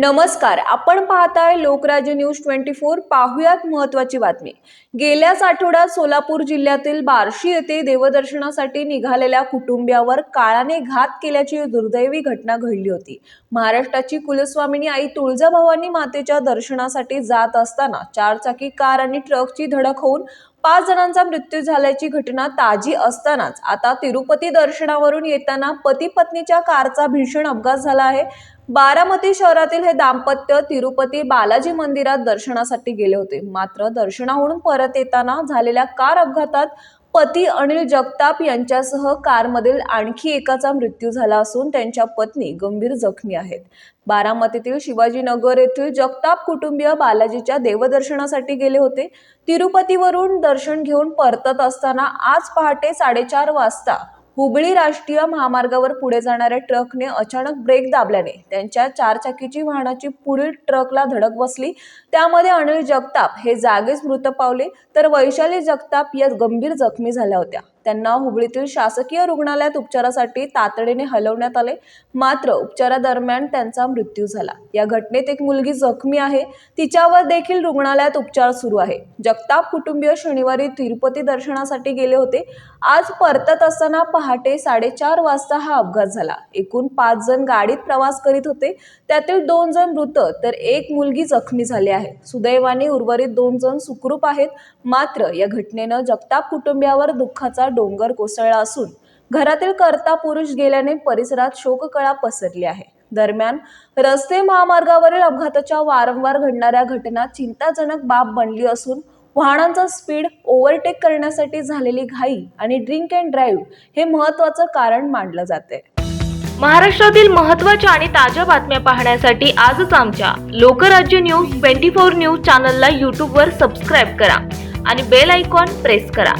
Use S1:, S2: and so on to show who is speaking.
S1: नमस्कार आपण पाहताय लोकराज्य न्यूज ट्वेंटी फोर. पाहुयात महत्वाची बातमी. गेल्याच आठवड्यात सोलापूर जिल्ह्यातील बार्शी येथे देवदर्शनासाठी निघालेल्या कुटुंबियावर काळाने घात केल्याची दुर्दैवी घटना घडली होती. महाराष्ट्राची कुलस्वामिनी आई तुळजाभवानी मातेच्या दर्शनासाठी जात असताना चारचाकी कार आणि ट्रकची धडक होऊन पाच जणांचा मृत्यू झाल्याची घटना ताजी असतानाच. आता तिरुपती दर्शनावरून येताना पती पत्नीच्या कारचा भीषण अपघात झाला आहे. बारामती शहरातील हे दाम्पत्य तिरुपती बालाजी मंदिरात दर्शनासाठी गेले होते. मात्र दर्शनाहून परत येताना झालेल्या कार अपघातात पती अनिल जगताप यांच्यासह कारमधील आणखी एकाचा मृत्यू झाला असून त्यांच्या पत्नी गंभीर जखमी आहेत. बारामतीतील शिवाजीनगर येथील जगताप कुटुंबीय बालाजीच्या देवदर्शनासाठी गेले होते. तिरुपतीवरून दर्शन घेऊन परतत असताना आज पहाटे साडेचार वाजता हुबळी राष्ट्रीय महामार्गावर पुढे जाणाऱ्या ट्रकने अचानक ब्रेक दाबल्याने त्यांच्या चारचाकीची वाहनाची पुढील ट्रकला धडक बसली. त्यामध्ये अनिल जगताप हे जागीच मृत पावले तर वैशाली जगताप या गंभीर जखमी झाल्या होत्या. त्यांना हुबळीतील शासकीय रुग्णालयात उपचारासाठी तातडीने हलवण्यात आले. मात्र उपचारादरम्यान त्यांचा मृत्यू झाला. या घटनेत एक मुलगी जखमी आहे. तिच्यावर देखील रुग्णालयात उपचार सुरू आहे. जगताप कुटुंबीय शनिवारी तिरुपती दर्शनासाठी गेले होते. आज परतत असताना पहाटे साडेचार वाजता हा अपघात झाला. एकूण पाच जण गाडीत प्रवास करीत होते. त्यातील दोन जण मृत तर एक मुलगी जखमी झाली आहे. सुदैवाने उर्वरित दोन जण सुखरूप आहेत. मात्र या घटनेनं जगताप कुटुंबियावर दुःखाचा डोंगर कोसळला असून घरातील कर्ता पुरुष गेल्याने परिसरात शोककळा पसरली आहे. दरम्यान रस्ते महामार्गावरील अपघाताच्या वारंवार घडणाऱ्या घटना चिंताजनक बाब बनली असून वाहनांचा स्पीड ओव्हरटेक करण्यासाठी झालेली घाई आणि ड्रिंक अँड ड्राईव्ह हे महत्वाचं कारण मानलं जाते.
S2: महाराष्ट्रातील महत्त्वाच्या आणि ताज्या बातम्या पाहण्यासाठी आजच आमच्या Lokrajya news twenty four news चॅनलला यूट्यूबवर सबस्क्राईब करा आणि बेल आयकॉन प्रेस करा.